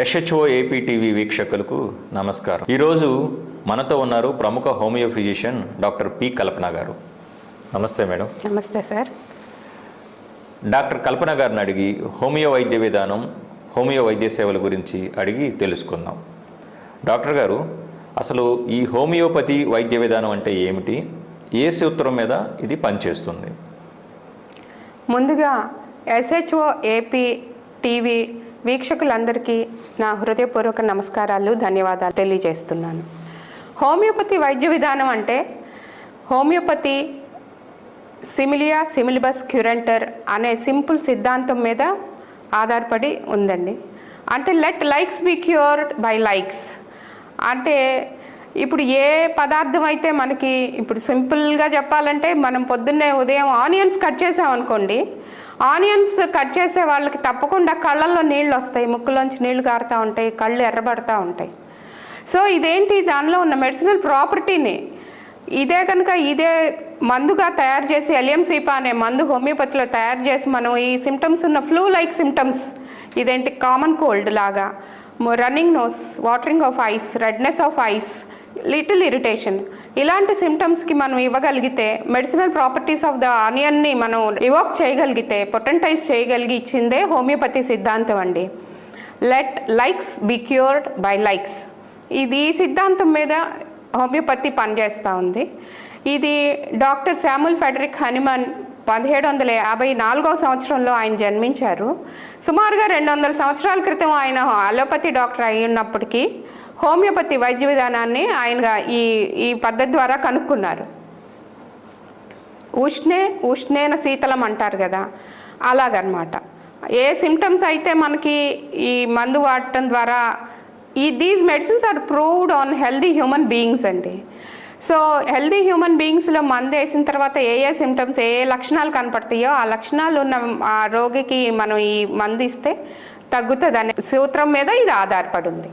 SHO AP TV వీక్షకులకు నమస్కారం. ఈరోజు మనతో ఉన్నారు ప్రముఖ homeo physician doctor P Kalpana గారు. నమస్తే మేడం. నమస్తే సార్. డాక్టర్ కల్పన గారిని అడిగి హోమియో వైద్య విధానం హోమియో వైద్య సేవల గురించి అడిగి తెలుసుకుందాం. డాక్టర్ గారు అసలు ఈ హోమియోపతి వైద్య విధానం అంటే ఏమిటి? ఏ సూత్రం మీద ఇది పనిచేస్తుంది? ముందుగా ఎస్హెచ్ఓ ఏపీ టీవీ వీక్షకులందరికీ నా హృదయపూర్వక నమస్కారాలు ధన్యవాదాలు తెలియజేస్తున్నాను. హోమియోపతి వైద్య విధానం అంటే హోమియోపతి సిమిలియా సిమిలిబస్ క్యూరెంటర్ అనే సింపుల్ సిద్ధాంతం మీద ఆధారపడి ఉందండి. అంటే let likes be cured by likes. అంటే ఇప్పుడు ఏ పదార్థం అయితే మనకి ఇప్పుడు సింపుల్గా చెప్పాలంటే మనం పొద్దున్నే ఉదయం ఆనియన్స్ కట్ చేసామనుకోండి ఆనియన్స్ కట్ చేసే వాళ్ళకి తప్పకుండా కళ్ళల్లో నీళ్ళు వస్తాయి ముక్కులోంచి నీళ్ళు కారుతూ ఉంటాయి కళ్ళు ఎర్రబడతా ఉంటాయి. సో ఇదేంటి? దానిలో ఉన్న మెడిసినల్ ప్రాపర్టీని ఇదే కనుక ఇదే మందుగా తయారు చేసి ఎలియంసీపా అనే మందు హోమియోపతిలో తయారు చేసి మనం ఈ సిమ్టమ్స్ ఉన్న ఫ్లూ లైక్ సిమ్టమ్స్ ఇదేంటి? కామన్ కోల్డ్ లాగా running nose watering of eyes redness of eyes little irritation ఇలాంటి సిమ్టమ్స్కి మనం ఇవ్వగలిగితే మెడిసినల్ ప్రాపర్టీస్ ఆఫ్ ద ఆనియన్ని మనం ఇవోక్ చేయగలిగితే పొటెంటైజ్ చేయగలిగి ఇచ్చిందే హోమియోపతి సిద్ధాంతం అండి. Let likes be cured by likes ఇది ఈ సిద్ధాంతం మీద హోమియోపతి పనిచేస్తూ ఉంది. ఇది డాక్టర్ శాముల్ ఫెడరిక్ హనుమాన్ పదిహేడు వందల యాభై నాలుగవ సంవత్సరంలో ఆయన జన్మించారు. సుమారుగా రెండు వందల సంవత్సరాల క్రితం ఆయన అలోపతి డాక్టర్ అయి ఉన్నప్పటికీ హోమియోపతి వైద్య విధానాన్ని ఆయనగా ఈ ఈ పద్ధతి ద్వారా కనుక్కున్నారు. ఉష్ణే ఉష్ణేన శీతలం అంటారు కదా అలాగనమాట. ఏ సిమ్టమ్స్ అయితే మనకి ఈ మందు వాడటం ద్వారా ఈ these medicines are proved on healthy human beings అండి. సో హెల్దీ హ్యూమన్ బీయింగ్స్లో మందు వేసిన తర్వాత ఏ ఏ సిమ్టమ్స్ ఏ ఏ లక్షణాలు కనపడతాయో ఆ లక్షణాలు ఉన్న ఆ రోగికి మనం ఈ మందు ఇస్తే తగ్గుతుంది అనే సూత్రం మీద ఇది ఆధారపడి ఉంది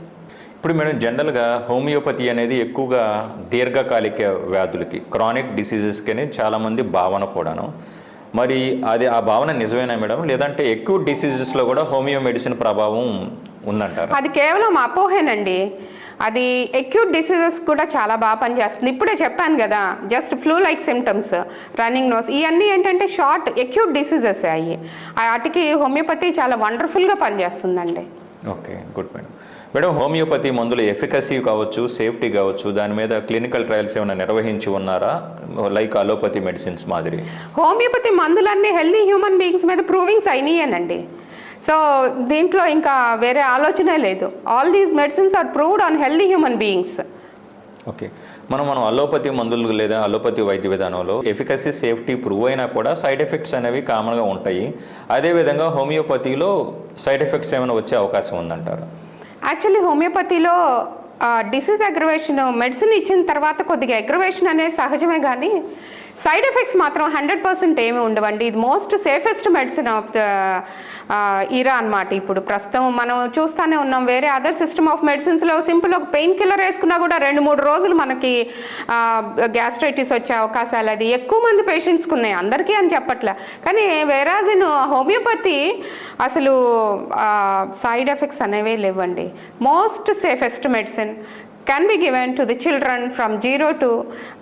ఇప్పుడు మేడం జనరల్గా హోమియోపతి అనేది ఎక్కువగా దీర్ఘకాలిక వ్యాధులకి క్రానిక్ డిసీజెస్కి చాలామంది భావన కూడాను. మరి అది ఆ భావన నిజమేనా మేడం? లేదంటే ఎక్కువ డిసీజెస్లో కూడా హోమియో మెడిసిన్ ప్రభావం ఉందంటారు? అది కేవలం అపోహేనండి. అది అక్యూట్ డిసీజెస్ కూడా చాలా బాగా పనిచేస్తుంది. ఇప్పుడే చెప్పాను కదా just flu like symptoms running nose ఇవన్నీ ఏంటంటే షార్ట్ అక్యూట్ డిసీజెస్ అయ్యి. వాటికి హోమియోపతి చాలా వండర్ఫుల్గా పనిచేస్తుందండి. Okay good madam. Madam homeopathy మందుల ఎఫికసీ కావచ్చు సేఫ్టీ కావచ్చు దాని మీద క్లినికల్ ట్రయల్స్ ఏమైనా నిర్వహించి ఉన్నారా? లైక్ అలోపతి మెడిసిన్స్ మాదిరి. హోమియోపతి మందులన్నీ హెల్దీ హ్యూమన్ బీయింగ్స్ మీద ప్రూవింగ్స్ అయినాయేనండి. సో దీంట్లో ఇంకా వేరే ఆలోచనే లేదు. All these medicines are proved on healthy human beings okay మనం మనం అలోపతి మందులు లేదా అలోపతి వైద్య విధానంలో ఎఫికసీ సేఫ్టీ ప్రూవ్ అయినా కూడా సైడ్ ఎఫెక్ట్స్ అనేవి కామన్గా ఉంటాయి. అదేవిధంగా హోమియోపతిలో సైడ్ ఎఫెక్ట్స్ ఏమైనా వచ్చే అవకాశం ఉందంటారు? యాక్చువల్లీ హోమియోపతిలో డిసీజ్ అగ్రవేషన్ మెడిసిన్ ఇచ్చిన తర్వాత కొద్దిగా అగ్రవేషన్ అనేది సహజమే కానీ సైడ్ ఎఫెక్ట్స్ మాత్రం హండ్రెడ్ పర్సెంట్ ఏమి ఉండవండి. ఇది most safest medicine of the era అనమాట ఇప్పుడు. ప్రస్తుతం మనం చూస్తూనే ఉన్నాం వేరే అదర్ సిస్టమ్ ఆఫ్ మెడిసిన్స్లో సింపుల్ ఒక పెయిన్ కిల్లర్ వేసుకున్నా కూడా రెండు మూడు రోజులు మనకి గ్యాస్ట్రైటిస్ వచ్చే అవకాశాలు అది. ఎక్కువ మంది పేషెంట్స్కి ఉన్నాయి అందరికీ అని చెప్పట్లే. కానీ వేరాజిన్ ఇన్ హోమియోపతి అసలు సైడ్ ఎఫెక్ట్స్ అనేవి లేవండి. Most safest medicine can be given to the children from 0 to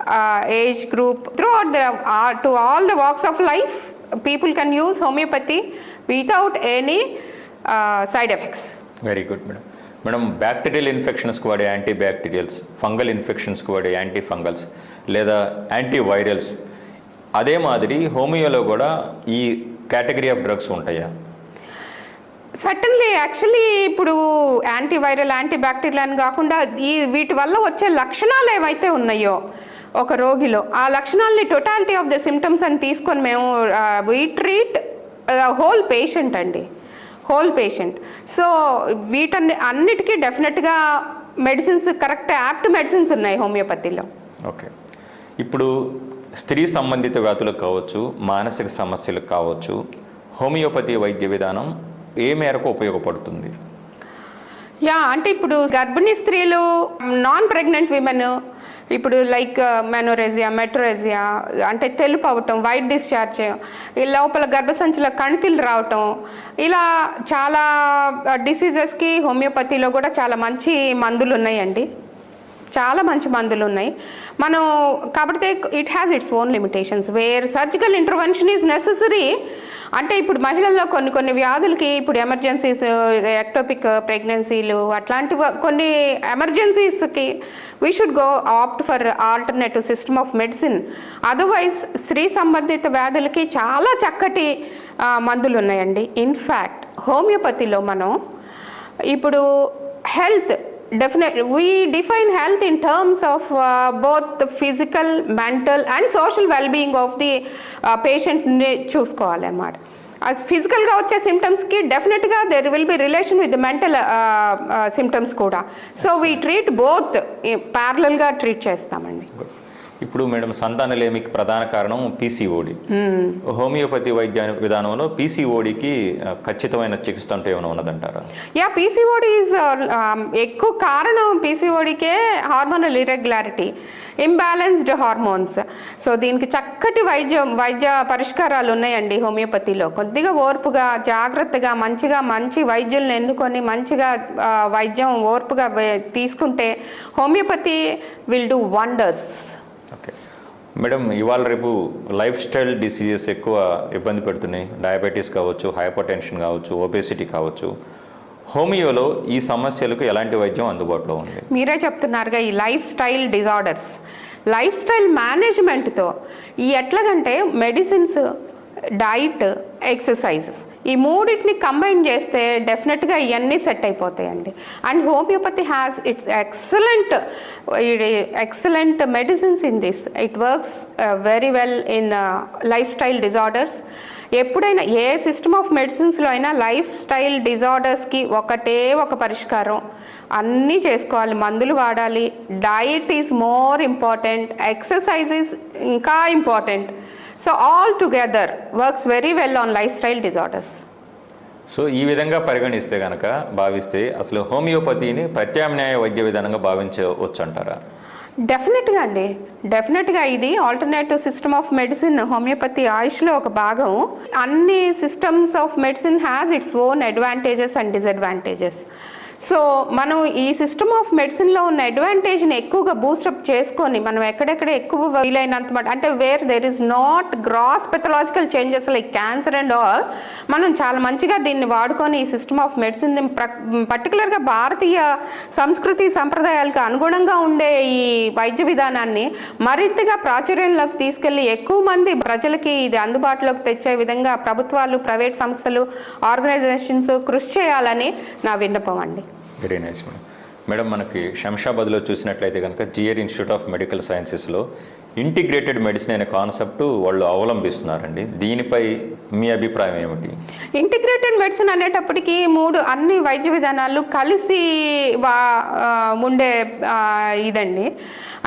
uh, age group throughout the uh, to all the walks of life people can use homeopathy without any uh, side effects Very good, madam. Madam bacterial ఇన్ఫెక్షన్స్కి వాడే anti bacterials fungal ఇన్ఫెక్షన్స్కి వాడే anti fungals లేదా anti virals అదే మాదిరి హోమియోలో కూడా ఈ category of drugs ఉంటాయా సటన్లీ యాక్చువల్లీ ఇప్పుడు యాంటీవైరల్ యాంటీబ్యాక్టీరియల్ అని కాకుండా ఈ వీటి వల్ల వచ్చే లక్షణాలు ఏవైతే ఉన్నాయో ఒక రోగిలో ఆ లక్షణాలని టోటాలిటీ ఆఫ్ ద సిమ్టమ్స్ అని తీసుకొని మేము వీ ట్రీట్ హోల్ పేషెంట్ అండి. హోల్ పేషెంట్ సో వీటన్ని అన్నిటికీ డెఫినెట్గా మెడిసిన్స్ కరెక్ట్ యాప్ట్ మెడిసిన్స్ ఉన్నాయి హోమియోపతిలో. ఓకే. ఇప్పుడు స్త్రీ సంబంధిత వ్యాధులకు కావచ్చు మానసిక సమస్యలకు కావచ్చు హోమియోపతి వైద్య విధానం ఏ మేరకు ఉపయోగపడుతుంది? యా అంటే ఇప్పుడు గర్భిణీ స్త్రీలు నాన్ ప్రెగ్నెంట్ విమెన్ ఇప్పుడు లైక్ uh, మెనోరేజియా మెట్రోరేజియా అంటే తెలుపు అవటం వైట్ డిశ్చార్జ్ ఈ లోపల గర్భసంచిలో కణితిలు రావటం ఇలా చాలా uh, డిసీజెస్కి హోమియోపతిలో కూడా చాలా మంచి మందులు ఉన్నాయండి చాలా మంచి మందులు ఉన్నాయి మనం కాబట్టి it has its own limitations where surgical intervention is necessary అంటే ఇప్పుడు మహిళల్లో కొన్ని కొన్ని వ్యాధులకి ఇప్పుడు ఎమర్జెన్సీస్ ఎక్టోపిక్ ప్రెగ్నెన్సీలు అట్లాంటి కొన్ని ఎమర్జెన్సీస్కి we should go opt for alternative system of medicine otherwise స్త్రీ సంబంధిత వ్యాధులకి చాలా చక్కటి మందులు ఉన్నాయండి ఇన్ఫ్యాక్ట్ హోమియోపతిలో మనం ఇప్పుడు health definite we define health in terms of both physical mental and social wellbeing of the పేషెంట్ని చూసుకోవాలి అన్నమాట ఫిజికల్గా వచ్చే సిమ్టమ్స్కి డెఫినెట్గా there will be relation with mental symptoms కూడా. సో వీ ట్రీట్ బోత్ ప్యారలల్గా ట్రీట్ చేస్తామండి. ఇప్పుడు మేడం సంతానలేమికి ప్రధాన కారణం పీసీఓడి హోమియోపతి వైద్య విధానంలో పీసీఓడికి ఖచ్చితమైన చికిత్స అంటూ ఏమైనా ఉన్నదంటారా? యా పీసీఓడి ఈజ్ ఎక్కువ కారణం పీసీఓడికే hormonal irregularity imbalanced hormones so దీనికి చక్కటి వైద్యం వైద్య పరిష్కారాలు ఉన్నాయండి హోమియోపతిలో. కొద్దిగా ఓర్పుగా జాగ్రత్తగా మంచిగా మంచి వైద్యులను ఎన్నుకొని మంచిగా వైద్యం ఓర్పుగా తీసుకుంటే homeopathy will do wonders okay. Madam ఇవాళ రేపు లైఫ్ స్టైల్ డిసీజెస్ ఎక్కువ ఇబ్బంది పెడుతున్నాయి. డయాబెటీస్ కావచ్చు హైపర్ టెన్షన్ కావచ్చు ఒబేసిటీ కావచ్చు. హోమియోలో ఈ సమస్యలకు ఎలాంటి వైద్యం అందుబాటులో ఉంది? మీరే చెప్తున్నారుగా ఈ lifestyle disorders. Lifestyle మేనేజ్మెంట్తో ఈ ఎట్లాగంటే మెడిసిన్స్ డైట్ ఎక్సర్సైజెస్ ఈ మూడింటిని కంబైన్ చేస్తే డెఫినెట్గా ఇవన్నీ సెట్ అయిపోతాయండి. And homeopathy has its excellent excellent medicines in this it works very well in lifestyle disorders ఎప్పుడైనా ఏ సిస్టమ్ ఆఫ్ మెడిసిన్స్లో అయినా లైఫ్ స్టైల్ డిజార్డర్స్కి ఒకటే ఒక పరిష్కారం. అన్నీ చేసుకోవాలి మందులు వాడాలి. Diet is more important exercise is ఇంకా important so all together works very well on lifestyle disorders so ఈ విధంగా పరిగణిస్తే కనుక భావిస్తే అసలు హోమియోపతిని ప్రత్యామ్నాయ వైద్య విధానంగా భావించవచ్చు అంటారా డెఫినెట్గా అండి డెఫినెట్గా ఇది alternative system of medicine homeopathy ఆయుష్లో ఒక భాగం. అన్ని systems of medicine has its own advantages and disadvantages so మనం ఈ సిస్టమ్ ఆఫ్ మెడిసిన్లో ఉన్న అడ్వాంటేజ్ని ఎక్కువగా బూస్టప్ చేసుకొని మనం ఎక్కడెక్కడ ఎక్కువ వీలైనంత అంటే where there is not gross pathological changes like cancer and all మనం చాలా మంచిగా దీన్ని వాడుకొని ఈ సిస్టమ్ ఆఫ్ మెడిసిన్ పర్టికులర్గా భారతీయ సంస్కృతి సంప్రదాయాలకు అనుగుణంగా ఉండే ఈ వైద్య విధానాన్ని మరింతగా ప్రాచుర్యంలోకి తీసుకెళ్ళి ఎక్కువ మంది ప్రజలకి ఇది అందుబాటులోకి తెచ్చే విధంగా ప్రభుత్వాలు ప్రైవేట్ సంస్థలు ఆర్గనైజేషన్స్ కృషి చేయాలని నా విన్నపం అండి. Very nice madam. మేడం మనకి శంషాబాద్లో చూసినట్లయితే కనుక జిఆర్ ఇన్స్టిట్యూట్ ఆఫ్ మెడికల్ సైన్సెస్లో ఇంటిగ్రేటెడ్ మెడిసిన్ అనే కాన్సెప్ట్ వాళ్ళు అవలంబిస్తున్నారండి. దీనిపై మీ అభిప్రాయం ఏమిటి? ఇంటిగ్రేటెడ్ మెడిసిన్ అనేటప్పటికీ మూడు అన్ని వైద్య విధానాలు కలిసి వా ఉండే ఇదండి.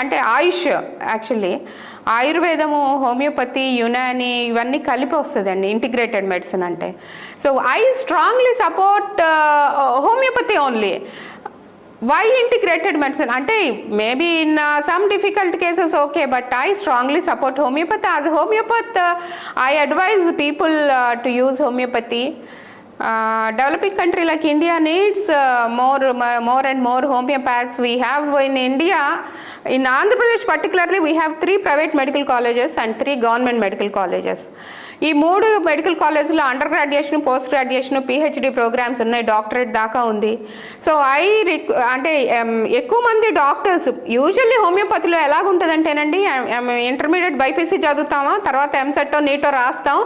అంటే ఆయుష్ యాక్చువల్లీ ఆయుర్వేదము హోమియోపతి యునాని ఇవన్నీ కలిపి వస్తుందండి ఇంటిగ్రేటెడ్ మెడిసిన్ అంటే. So I strongly support homeopathy only. Why integrated medicine అంటే maybe in some difficult cases okay but I strongly support homeopathy as homeopath I advise people to use homeopathy developing country like India needs more more and more homeopaths we have in India in Andhra Pradesh particularly we have three private medical colleges and three government medical colleges ఈ మూడు medical కాలేజ్లో under graduation post graduation PhD programs ఉన్నాయి doctorate దాకా ఉంది. So I రిక్ అంటే ఎక్కువ మంది doctors usually హోమియోపతిలో ఎలాగుంటుందంటేనండి ఇంటర్మీడియట్ బైపీసీ చదువుతామా తర్వాత ఎంసెట్టో నీటో రాస్తాం.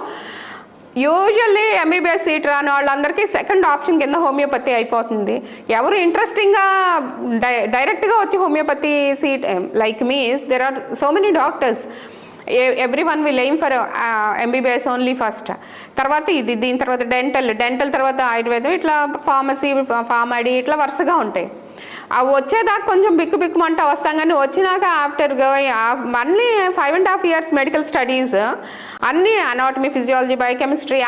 యూజువల్లీ ఎంబీబీఎస్ సీట్ రాని వాళ్ళందరికీ సెకండ్ ఆప్షన్ కింద హోమియోపతి అయిపోతుంది. ఎవరు ఇంట్రెస్టింగ్గా డై డైరెక్ట్గా వచ్చి homeopathy seat like means there are so many doctors every one will aim for MBBS only first తర్వాత ఇది దీని తర్వాత డెంటల్ డెంటల్ తర్వాత ఆయుర్వేదం ఇట్లా ఫార్మసీ ఫార్మడీ ఇట్లా వరుసగా ఉంటాయి. అవి వచ్చేదాకా కొంచెం బిక్కు బిక్కుమంటా వస్తాం కానీ వచ్చినాక ఆఫ్టర్ uh, మళ్ళీ five and half years medical studies అన్నీ anatomy physiology biochemistry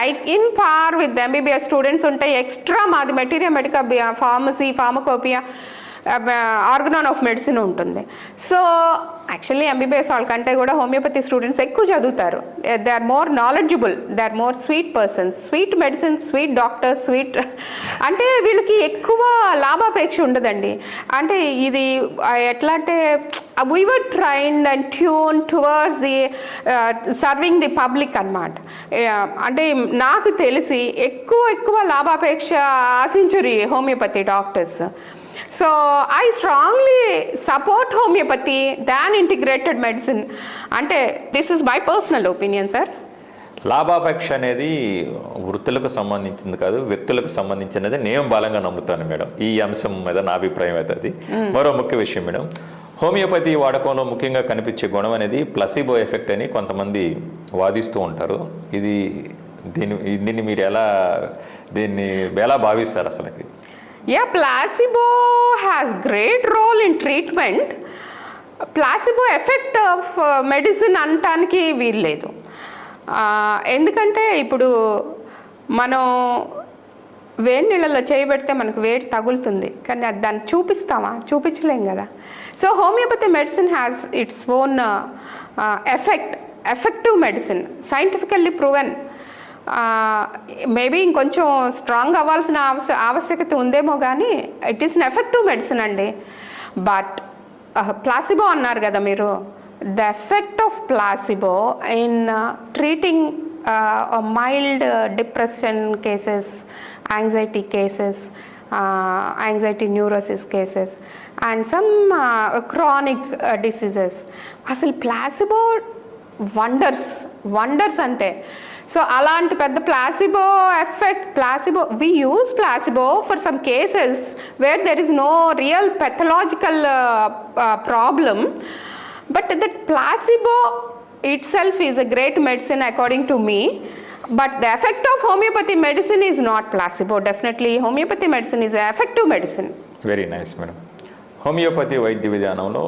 I in par with MBBS students ఉంటాయి ఎక్స్ట్రా మాది material medical pharmacy pharmacopoeia organon of medicine ఉంటుంది. సో యాక్చువల్లీ ఎంబీబీఎస్ వాళ్ళకంటే కూడా హోమియోపతి స్టూడెంట్స్ ఎక్కువ చదువుతారు. They are more knowledgeable they are more sweet persons sweet medicine sweet doctors sweet అంటే వీళ్ళకి ఎక్కువ లాభాపేక్ష ఉండదండి. అంటే ఇది ఎట్లా అంటే we were trained and tune towards the serving the public అనమాట అంటే నాకు తెలిసి ఎక్కువ ఎక్కువ లాభాపేక్ష ఆశించరు homeopathy doctors. So I strongly support homeopathy than integrated medicine అంటే this is my personal opinion sir లాభాపేక్ష అనేది వృత్తులకు సంబంధించింది కాదు వ్యక్తులకు సంబంధించినది. నేను బలంగా నమ్ముతాను మేడం. ఈ అంశం మీద నా అభిప్రాయం అయితే అది మరో ముఖ్య విషయం మేడం. హోమియోపతి వాడకంలో ముఖ్యంగా కనిపించే గుణం అనేది ప్లసిబో ఎఫెక్ట్ అని కొంతమంది వాదిస్తూ ఉంటారు. ఇది దీని దీన్ని మీరు ఎలా దీన్ని ఎలా భావిస్తారు అసలుకి? Yeah placebo has great role in treatment placebo effect of medicine అనటానికి వీల్లేదు. ఎందుకంటే ఇప్పుడు మనం వేడి నీళ్ళలో చేయబెడితే మనకు వేడి తగులుతుంది. కానీ అది దాన్ని చూపిస్తామా? చూపించలేం కదా. So homeopathy medicine has its own effect effective medicine scientifically proven maybe ఇంకొంచెం స్ట్రాంగ్ అవ్వాల్సిన ఆవశ్య ఆవశ్యకత ఉందేమో కానీ it is an effective medicine అండి. బట్ ప్లాసిబో అన్నారు కదా మీరు. The effect of placebo in treating mild depression cases anxiety cases anxiety neurosis cases and some chronic diseases అసలు ప్లాసిబో వండర్స్ వండర్స్ అంతే. సో అలాంటి పెద్ద placebo effect placebo we use placebo for some cases where there is no real pathological problem but that placebo itself is a great medicine according to me but the effect of homeopathy medicine is not placebo definitely homeopathy medicine is effective medicine very nice madam homeopathy వైద్య విధానంలో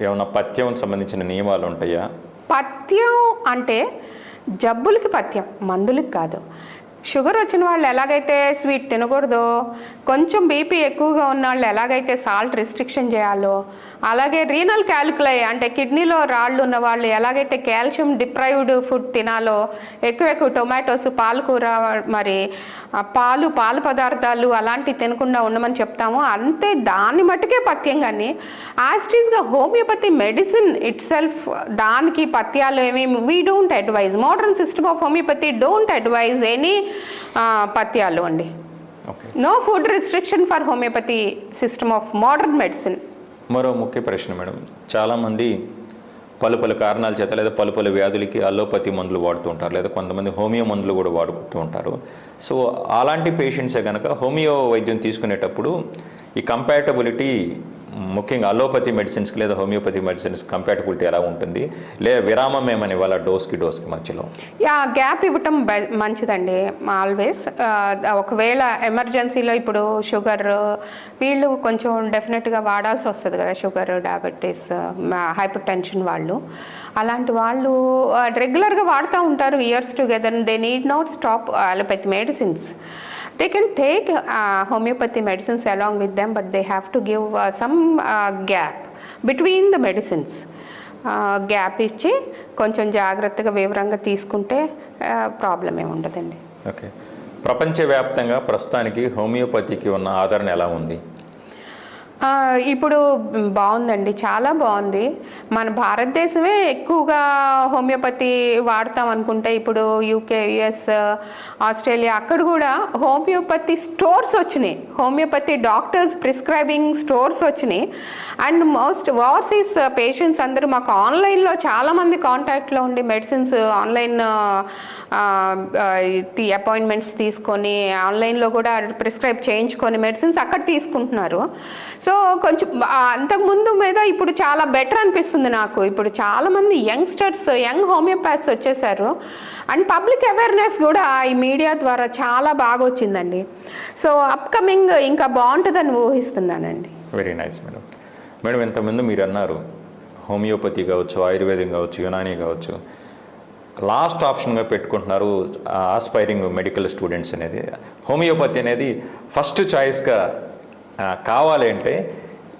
ఏమైనా పథ్యం సంబంధించిన నియమాలు ఉంటాయా? పథ్యం అంటే జబ్బులకి పథ్యం మందులకి కాదు. Sugar వచ్చిన వాళ్ళు ఎలాగైతే స్వీట్ తినకూడదో కొంచెం బీపీ ఎక్కువగా ఉన్న వాళ్ళు ఎలాగైతే సాల్ట్ రిస్ట్రిక్షన్ చేయాలో అలాగే రీనల్ క్యాల్కులై అంటే కిడ్నీలో రాళ్ళు ఉన్న వాళ్ళు ఎలాగైతే కాల్షియం డిప్రైవ్డ్ ఫుడ్ తినాలో ఎక్కువ ఎక్కువ టొమాటోస్ పాలకూర మరి ఆ పాలు పాలు పదార్థాలు అలాంటివి తినకుండా ఉండమని చెప్తాము. అంతే దాన్ని మట్టుకే పథ్యం కానీ యాస్టీస్గా హోమియోపతి మెడిసిన్ ఇట్ సెల్ఫ్ దానికి పథ్యాలు ఏమేమి we don't advise modern system of homeopathy don't advise any పథ్యాలు అండి. Okay. No food restriction for homeopathy system of modern medicine మరో ముఖ్య ప్రశ్న మేడం. చాలామంది పలు పలు కారణాల చేత లేదా పలు పలు వ్యాధులకి అల్లోపతి మందులు వాడుతూ ఉంటారు లేదా కొంతమంది హోమియో మందులు కూడా వాడుతూ ఉంటారు. సో అలాంటి పేషెంట్సే కనుక హోమియో వైద్యం తీసుకునేటప్పుడు ఈ కంపాటబిలిటీ ముఖ్యంగా అలోపతి మెడిసిన్స్కి లేదా హోమియోపతి మెడిసిన్స్ కంపాటబిలిటీ ఎలా ఉంటుంది? లేదా విరామం ఏమని వాళ్ళ డోస్కి డోస్కి మధ్యలో? యా గ్యాప్ ఇవ్వటం బె- మంచిదండి ఆల్వేస్. ఒకవేళ ఎమర్జెన్సీలో ఇప్పుడు షుగర్ వీళ్ళు కొంచెం డెఫినెట్గా వాడాల్సి వస్తుంది కదా షుగర్ డయాబెటీస్ హైపర్ టెన్షన్ వాళ్ళు. అలాంటి వాళ్ళు రెగ్యులర్గా వాడుతూ ఉంటారు years together they need not stop allopathy medicines. They can take uh, homeopathy medicines along with them but they have to give uh, some uh, gap between the medicines gap ఇచ్చి కొంచెం జాగ్రత్తగా వివరంగా తీసుకుంటే ప్రాబ్లం ఏమి ఉండదండి okay ప్రపంచవ్యాప్తంగా ప్రస్తుతానికి హోమియోపతికి ఉన్న ఆదరణ ఎలా ఉంది ఆ, ఇప్పుడు బాగుందండి చాలా బాగుంది. మన భారతదేశమే ఎక్కువగా హోమియోపతి వాడతాం అనుకుంటే ఇప్పుడు యూకే యుఎస్ ఆస్ట్రేలియా అక్కడ కూడా హోమియోపతి స్టోర్స్ వచ్చినాయి. హోమియోపతి డాక్టర్స్ ప్రిస్క్రైబింగ్ స్టోర్స్ వచ్చినాయి. అండ్ మోస్ట్ ఓవర్సీస్ పేషెంట్స్ అందరూ మాకు ఆన్లైన్లో చాలామంది కాంటాక్ట్లో ఉండి మెడిసిన్స్ ఆన్లైన్ అపాయింట్మెంట్స్ తీసుకొని ఆన్లైన్లో కూడా ప్రిస్క్రైబ్ చేయించుకొని మెడిసిన్స్ అక్కడ తీసుకుంటున్నారు. సో కొంచెం అంతకుముందు మీద ఇప్పుడు చాలా బెటర్ అనిపిస్తుంది నాకు. ఇప్పుడు చాలామంది యంగ్స్టర్స్ యంగ్ హోమియోపాత్స్ వచ్చేసారు. అండ్ పబ్లిక్ అవేర్నెస్ కూడా ఈ మీడియా ద్వారా చాలా బాగా వచ్చిందండి. సో అప్కమింగ్ ఇంకా బాగుంటుందని ఊహిస్తున్నానండి. వెరీ నైస్ మేడం మేడం ఇంతకుముందు మీరు అన్నారు హోమియోపతి కావచ్చు ఆయుర్వేదం కావచ్చు యునాని కావచ్చు. లాస్ట్ ఆప్షన్గా పెట్టుకుంటున్నారు ఆస్పైరింగ్ మెడికల్ స్టూడెంట్స్ అనేది. హోమియోపతి అనేది ఫస్ట్ చాయిస్గా కావాలి అంటే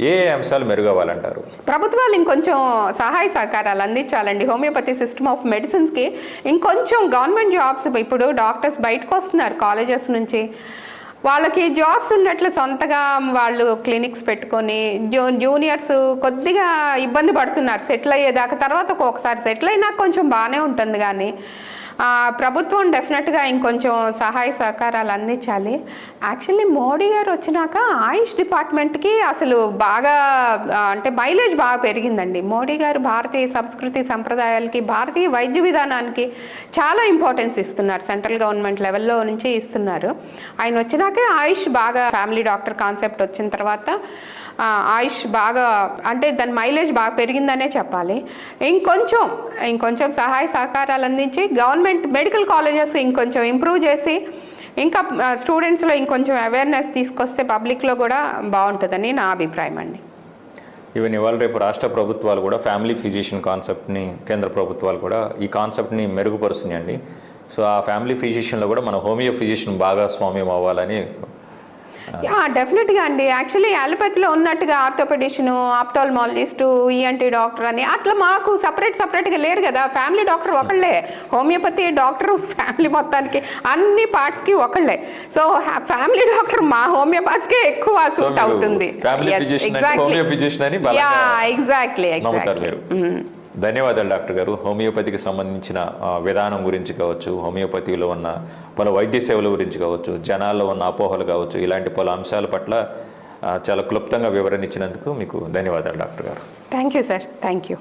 ఏ అంశాలు మెరుగవ్వాలంటారు? ప్రభుత్వాలు ఇంకొంచెం సహాయ సహకారాలు అందించాలండి. హోమియోపతి సిస్టమ్ ఆఫ్ మెడిసిన్స్కి ఇంకొంచెం గవర్నమెంట్ జాబ్స్ ఇప్పుడు డాక్టర్స్ బయటకు వస్తున్నారు కాలేజెస్ నుంచి. వాళ్ళకి జాబ్స్ ఉన్నట్లు సొంతగా వాళ్ళు క్లినిక్స్ పెట్టుకొని జూ జూనియర్స్ కొద్దిగా ఇబ్బంది పడుతున్నారు. సెటిల్ అయ్యేదాకా తర్వాత ఒక్కొక్కసారి సెటిల్ అయినా కొంచెం బాగానే ఉంటుంది కానీ ప్రభుత్వం డెఫినెట్గా ఇంకొంచెం సహాయ సహకారాలు అందించాలి. యాక్చువల్లీ మోడీ గారు వచ్చినాక ఆయుష్ డిపార్ట్మెంట్కి అసలు బాగా అంటే మైలేజ్ బాగా పెరిగిందండి. మోడీ గారు భారతీయ సంస్కృతి సంప్రదాయాలకి భారతీయ వైద్య విధానానికి చాలా ఇంపార్టెన్స్ ఇస్తున్నారు. సెంట్రల్ గవర్నమెంట్ లెవెల్లో నుంచి ఇస్తున్నారు. ఆయన వచ్చినాకే ఆయుష్ బాగా ఫ్యామిలీ డాక్టర్ కాన్సెప్ట్ వచ్చిన తర్వాత ఆయుష్ బాగా అంటే దాని మైలేజ్ బాగా పెరిగిందనే చెప్పాలి. ఇంకొంచెం ఇంకొంచెం సహాయ సహకారాలు అందించి గవర్నమెంట్ మెడికల్ కాలేజెస్ ఇంకొంచెం ఇంప్రూవ్ చేసి ఇంకా స్టూడెంట్స్లో ఇంకొంచెం అవేర్నెస్ తీసుకొస్తే పబ్లిక్లో కూడా బాగుంటుందని నా అభిప్రాయం అండి. ఈవెన్ ఇవాళ రేపు రాష్ట్ర ప్రభుత్వాలు కూడా ఫ్యామిలీ ఫిజిషియన్ కాన్సెప్ట్ని కేంద్ర ప్రభుత్వాలు కూడా ఈ కాన్సెప్ట్ని మెరుగుపరుస్తున్నాయండి. సో ఆ ఫ్యామిలీ ఫిజిషియన్లో కూడా మన హోమియో ఫిజిషియన్ భాగస్వామ్యం అవ్వాలని డెఫినెట్గా అండి యాక్చువల్లీ అలోపతిలో ఉన్నట్టుగా ఆర్థోపెడిషను ఆప్థాల్మాలజిస్టు ఈఎన్టీ డాక్టర్ అని అట్లా మాకు సపరేట్ సపరేట్గా లేరు కదా. ఫ్యామిలీ డాక్టర్ ఒకళ్ళే. హోమియోపతి డాక్టర్ ఫ్యామిలీ మొత్తానికి అన్ని పార్ట్స్కి ఒకళ్ళే. సో ఫ్యామిలీ డాక్టర్ మా హోమియోపాత్స్కే ఎక్కువ సూట్ అవుతుంది. ఎగ్జాక్ట్లీ ఎగ్జాక్ట్లీ మీరు. ధన్యవాదాలు డాక్టర్ గారు. హోమియోపతికి సంబంధించిన విధానం గురించి కావచ్చు హోమియోపతిలో ఉన్న పలు వైద్య సేవల గురించి కావచ్చు జనాల్లో ఉన్న అపోహలు కావచ్చు ఇలాంటి పలు అంశాల పట్ల చాలా క్లుప్తంగా వివరణ ఇచ్చినందుకు మీకు ధన్యవాదాలు డాక్టర్ గారు. Thank you sir thank you